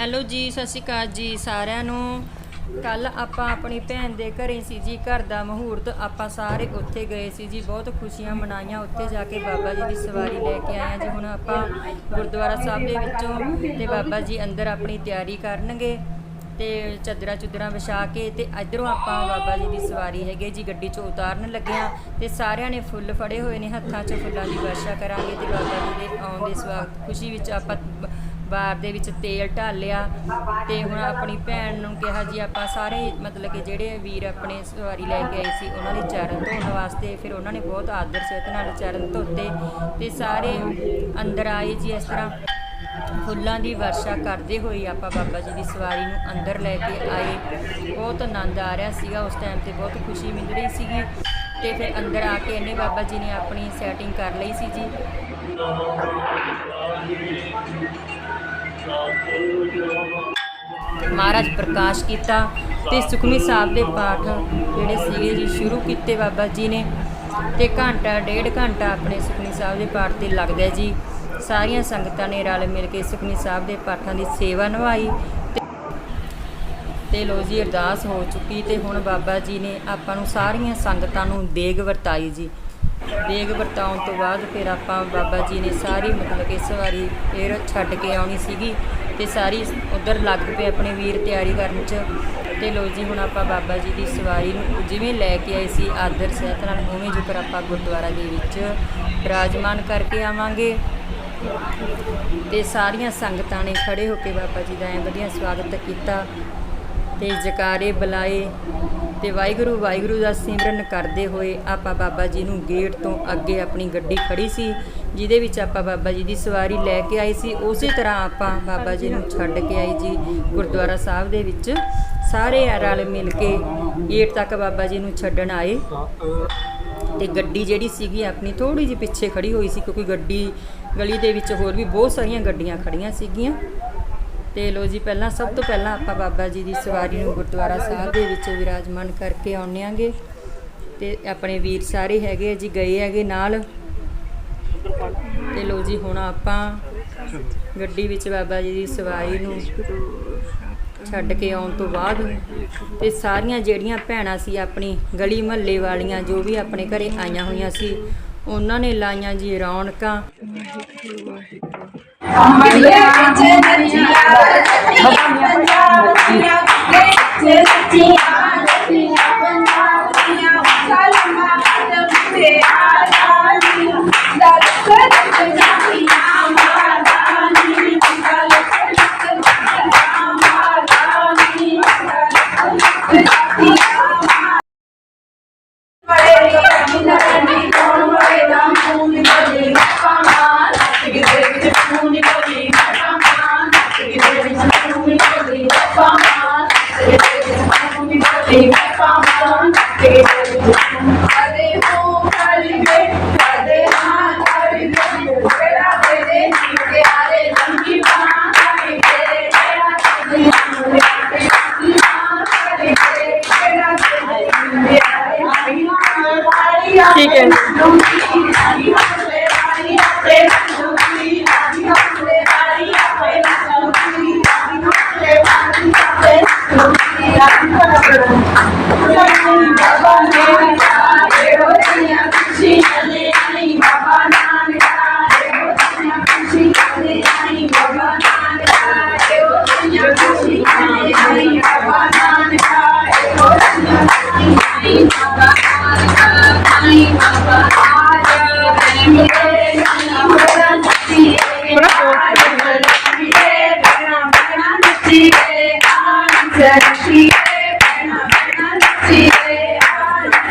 Hello ਜੀ, ਸਤਿ ਸ਼੍ਰੀ ਅਕਾਲ ਜੀ ਸਾਰਿਆਂ ਨੂੰ। ਕੱਲ ਆਪਾਂ ਆਪਣੀ ਭੈਣ ਦੇ ਘਰੇ ਸੀ ਜੀ, ਘਰ ਦਾ ਮਹੂਰਤ। ਆਪਾਂ ਸਾਰੇ ਉੱਥੇ ਗਏ ਸੀ ਜੀ, ਬਹੁਤ ਖੁਸ਼ੀਆਂ ਮਨਾਈਆਂ। ਉੱਥੇ ਜਾ ਕੇ ਬਾਬਾ ਜੀ ਦੀ ਸਵਾਰੀ ਲੈ ਕੇ ਆਏ ਹਾਂ ਜੀ। ਹੁਣ ਆਪਾਂ ਗੁਰਦੁਆਰਾ ਸਾਹਿਬ ਦੇ ਵਿੱਚੋਂ ਤੇ ਬਾਬਾ ਜੀ ਅੰਦਰ ਆਪਣੀ ਤਿਆਰੀ ਕਰਨਗੇ ਤੇ ਚੱਦਰਾਂ ਚੁੱਦਰਾਂ ਵਿਛਾ ਕੇ ਤੇ ਇਧਰੋਂ ਆਪਾਂ ਬਾਬਾ ਜੀ ਦੀ ਸਵਾਰੀ ਹੈਗੇ ਜੀ। ਗੱਡੀ 'ਚੋਂ ਉਤਾਰਨ ਲੱਗੇ ਹਾਂ ਤੇ ਸਾਰਿਆਂ ਨੇ ਫੁੱਲ ਫੜੇ ਹੋਏ ਨੇ। ਹੱਥਾਂ 'ਚ ਫੁੱਲਾਂ ਦੀ ਵਰਸ਼ਾ ਕਰਾਂਗੇ ਤੇ ਬਾਬਾ ਜੀ ਦੇ ਆਉਣ ਦੇ ਸਵਾਗਤ। ਖੁਸ਼ੀ ਵਿੱਚ ਆਪਾਂ ਬ- ਬਾਰ ਦੇ ਵਿੱਚ ਤੇਲ ਢਾਲਿਆ ਤੇ ਹੁਣ ਆਪਣੀ ਭੈਣ ਨੂੰ ਕਿਹਾ ਜੀ ਆਪਾਂ ਸਾਰੇ ਮਤਲਬ ਕਿ ਜਿਹੜੇ ਵੀਰ ਆਪਣੇ ਸਵਾਰੀ ਲੈ ਕੇ ਆਏ ਸੀ, ਉਹਨਾਂ ਦੇ ਚਰਨ ਧੋਣ ਵਾਸਤੇ, ਫਿਰ ਉਹਨਾਂ ਨੇ ਬਹੁਤ ਆਦਰ ਸਹਿਤ ਨਾਲ ਚਰਨ ਧੋਤੇ ਤੇ ਸਾਰੇ ਅੰਦਰ ਆਏ ਜੀ ਇਸ ਤਰ੍ਹਾਂ ਫੁੱਲਾਂ ਦੀ ਵਰਸ਼ਾ ਕਰਦੇ ਹੋਏ ਆਪਾਂ ਬਾਬਾ ਜੀ ਦੀ ਸਵਾਰੀ ਨੂੰ ਅੰਦਰ ਲੈ ਕੇ ਆਏ। ਬਹੁਤ ਆਨੰਦ ਆ ਰਿਹਾ ਸੀਗਾ, ਉਸ ਟਾਈਮ ਤੇ ਬਹੁਤ ਖੁਸ਼ੀ ਮਿਲ ਰਹੀ ਸੀਗੀ ਤੇ ਫਿਰ ਅੰਦਰ ਆ ਕੇ ਇਹਨੇ ਬਾਬਾ ਜੀ ਨੇ ਆਪਣੀ ਸੈਟਿੰਗ ਕਰ ਲਈ ਸੀ ਜੀ। ਮਹਾਰਾਜ ਪ੍ਰਕਾਸ਼ ਕੀਤਾ ਤੇ ਸੁਖਮਨੀ ਸਾਹਿਬ ਦੇ ਪਾਠ ਜਿਹੜੇ ਸੀਗੇ ਜੀ, ਸ਼ੁਰੂ ਕੀਤੇ ਬਾਬਾ ਜੀ ਨੇ ਤੇ ਘੰਟਾ, ਡੇਢ ਘੰਟਾ ਆਪਣੇ ਸੁਖਮੀ ਸਾਹਿਬ ਦੇ ਪਾਠ ਤੇ ਲੱਗਦਾ ਜੀ। ਸਾਰੀਆਂ ਸੰਗਤਾਂ ਨੇ ਰਲ ਮਿਲ ਕੇ ਸੁਖਮੀ ਸਾਹਿਬ ਦੇ ਪਾਠਾਂ ਦੀ ਸੇਵਾ ਨਿਭਾਈ ਤੇ ਲੋ ਜੀ ਅਰਦਾਸ ਹੋ ਚੁੱਕੀ ਤੇ ਹੁਣ ਬਾਬਾ ਜੀ ਨੇ ਆਪਾਂ ਨੂੰ ਸਾਰੀਆਂ ਸੰਗਤਾਂ ਨੂੰ ਦੇਗ ਵਰਤਾਈ ਜੀ। ਦੇਗ ਵਰਤਾਉਣ ਤੋਂ ਬਾਅਦ ਫਿਰ ਆਪਾਂ ਬਾਬਾ ਜੀ ਨੇ ਸਾਰੀ ਮਤਲਬ ਕਿ ਸਵਾਰੀ ਵਾਰੀ ਫਿਰ ਛੱਡ ਕੇ ਆਉਣੀ ਸੀਗੀ ਤੇ ਸਾਰੀ ਉਧਰ ਲੱਗ ਪਏ ਆਪਣੇ ਵੀਰ ਤਿਆਰੀ ਕਰਨ ਚ। ਤੇ ਲੋ ਜੀ, ਹੁਣ ਆਪਾਂ ਬਾਬਾ ਜੀ ਦੀ ਸਵਾਰੀ ਨੂੰ ਜਿਵੇਂ ਲੈ ਕੇ ਆਏ ਸੀ, ਆਦਰ ਸਹਿਤ ਨਾਲ ਉਵੇਂ ਜੁਕਰ ਆਪਾਂ ਗੁਰਦੁਆਰਾ ਦੇ ਵਿੱਚ ਬਿਰਾਜਮਾਨ ਕਰਕੇ ਆਵਾਂਗੇ। ਤੇ ਸਾਰੀਆਂ ਸੰਗਤਾਂ ਨੇ ਖੜੇ ਹੋ ਕੇ ਬਾਬਾ ਜੀ ਦਾ ਐ ਵਧੀਆ ਸਵਾਗਤ ਕੀਤਾ। ਤੇ ਜਕਾਰੇ ਬੁਲਾਏ ਤੇ ਵਾਹਿਗੁਰੂ ਵਾਹਿਗੁਰੂ ਦਾ ਸਿਮਰਨ ਕਰਦੇ ਹੋਏ ਆਪਾਂ ਬਾਬਾ ਜੀ ਨੂੰ ਗੇਟ ਤੋਂ ਅੱਗੇ ਆਪਣੀ ਗੱਡੀ ਖੜੀ ਸੀ, ਜਿਹਦੇ ਵਿੱਚ ਆਪਾਂ ਬਾਬਾ ਜੀ ਦੀ ਸਵਾਰੀ ਲੈ ਕੇ ਆਏ ਸੀ, ਉਸੇ ਤਰ੍ਹਾਂ ਆਪਾਂ ਬਾਬਾ ਜੀ ਨੂੰ ਛੱਡ ਕੇ ਆਏ ਜੀ ਗੁਰਦੁਆਰਾ ਸਾਹਿਬ ਦੇ ਵਿੱਚ। ਸਾਰੇ ਰਲ ਮਿਲ ਕੇ ਗੇਟ ਤੱਕ ਬਾਬਾ ਜੀ ਨੂੰ ਛੱਡਣ ਆਏ। ਤੇ ਗੱਡੀ ਜਿਹੜੀ ਸੀਗੀ ਆਪਣੀ ਥੋੜੀ ਜਿਹੀ ਪਿੱਛੇ ਖੜੀ ਹੋਈ ਸੀ, ਕਿਉਂਕਿ ਗੱਡੀ ਗਲੀ ਦੇ ਵਿੱਚ ਹੋਰ ਵੀ ਬਹੁਤ ਸਾਰੀਆਂ ਗੱਡੀਆਂ ਖੜੀਆਂ ਸੀਗੀਆਂ। ਤੇ ਲੋ ਜੀ, ਪਹਿਲਾਂ ਸਭ ਤੋਂ ਪਹਿਲਾਂ ਆਪਾਂ ਬਾਬਾ ਜੀ ਦੀ ਸਵਾਰੀ ਨੂੰ ਗੁਰਦੁਆਰਾ ਸਾਹਿਬ ਦੇ ਵਿੱਚ ਵਿਰਾਜਮਾਨ ਕਰਕੇ ਆਉਂਦੇ ਆਂਗੇ ਤੇ ਆਪਣੇ ਵੀਰ ਸਾਰੇ ਹੈਗੇ ਆ ਜੀ, ਗਏ ਹੈਗੇ ਨਾਲ। ਤੇ ਲੋ ਜੀ, ਹੁਣ ਆਪਾਂ ਗੱਡੀ ਵਿੱਚ ਬਾਬਾ ਜੀ ਦੀ ਸਵਾਰੀ ਨੂੰ ਛੱਡ ਕੇ ਆਉਣ ਤੋਂ ਬਾਅਦ ਤੇ ਸਾਰੀਆਂ ਜਿਹੜੀਆਂ ਭੈਣਾਂ ਸੀ, ਆਪਣੀ ਗਲੀ ਮਹੱਲੇ ਵਾਲੀਆਂ ਜੋ ਵੀ ਆਪਣੇ ਘਰੇ ਆਈਆਂ ਹੋਈਆਂ ਸੀ, ਉਹਨਾਂ ਨੇ ਲਾਈਆਂ ਜੀ ਰੌਣਕਾਂ। 我们要坚强，坚强，坚强，我们要坚强，坚强。ਠੀਕ ਹੈ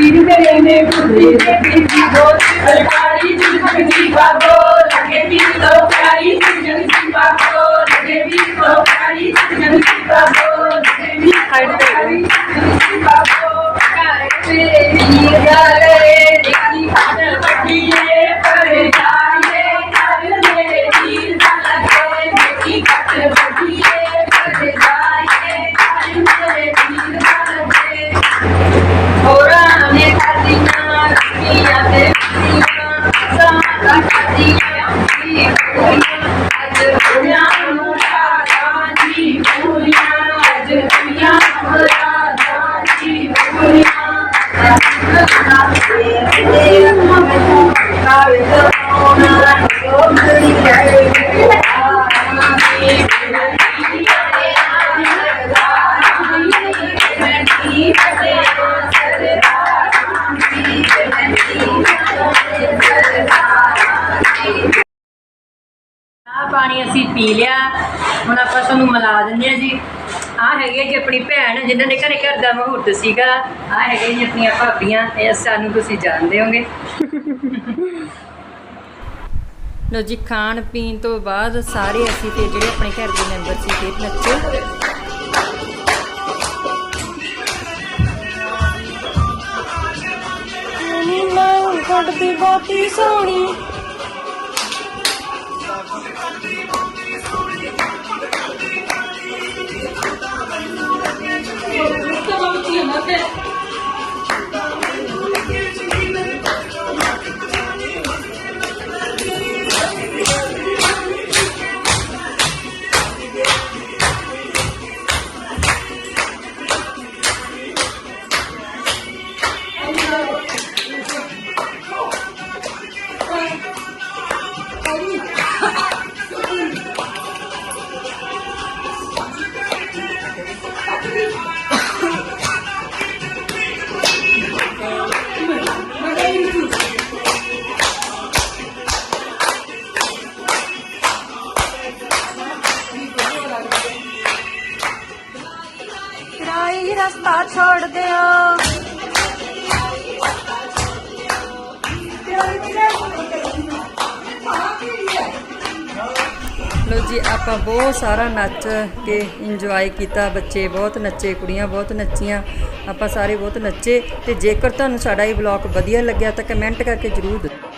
ਵੀਰ ਮੇਰੇ ਨੇ ਬੁੱਧੀ ਦੇ ਬੀਜੀ ਦੋ ਸਰਕਾਰੀ ਜੁਗਤ ਦੀ ਬਾਬੋ ਲਗੇ ਵੀ ਲੋ ਪਿਆਰੀ ਜਗ ਦੀ ਬਾਬੋ ਲਗੇ ਵੀ ਲੋ ਪਿਆਰੀ ਜਗ ਦੀ ਬਾਬੋ ਲਗੇ ਵੀ ਸਾਈਡ ਤੇ ਬਾਬੋ ਆ ਪਾਣੀ ਅਸੀਂ ਪੀ ਲਿਆ। ਹੁਣ ਆਪਾਂ ਤੁਹਾਨੂੰ ਮਿਲਾ ਦਿੰਦੇ ਆ ਜੀ। ਆ ਹੈਗੇ ਜੀ ਆਪਣੀ ਭੈਣ, ਜਿਨ੍ਹਾਂ ਦੇ ਘਰੇ ਘਰ ਦਾ ਮਹੂਰਤ ਸੀਗਾ। ਆ ਹੈਗੇ ਜੀ ਆਪਣੀਆਂ ਭਾਬੀਆਂ, ਇਹ ਸਾਨੂੰ ਤੁਸੀਂ ਜਾਣਦੇ ਹੋਗੇ ਲੋ ਜੀ, ਖਾਣ ਪੀਣ ਤੋਂ ਬਾਅਦ ਸਾਰੇ ਅਸੀਂ ਤੇ ਜਿਹੜੇ ਆਪਣੇ ਘਰ ਦੇ ਮੈਂਬਰ ਸੀਗੇ ਨੱਚੇ। ਕੱਢਦੀ ਬਾਤੀ ਸੋਹਣੀ। ਲੋ ਜੀ, ਆਪਾਂ ਬਹੁਤ ਸਾਰਾ ਨੱਚ ਕੇ ਇੰਜੋਏ ਕੀਤਾ। ਬੱਚੇ ਬਹੁਤ ਨੱਚੇ, ਕੁੜੀਆਂ ਬਹੁਤ ਨੱਚੀਆਂ। ਆਪਾਂ ਸਾਰੇ ਬਹੁਤ ਨੱਚੇ। ਤੇ ਜੇਕਰ ਤੁਹਾਨੂੰ ਸਾਡਾ ਇਹ ਵਲੌਗ ਵਧੀਆ ਲੱਗਿਆ ਤਾਂ ਕਮੈਂਟ ਕਰਕੇ ਜਰੂਰ ਦੱਸੋ।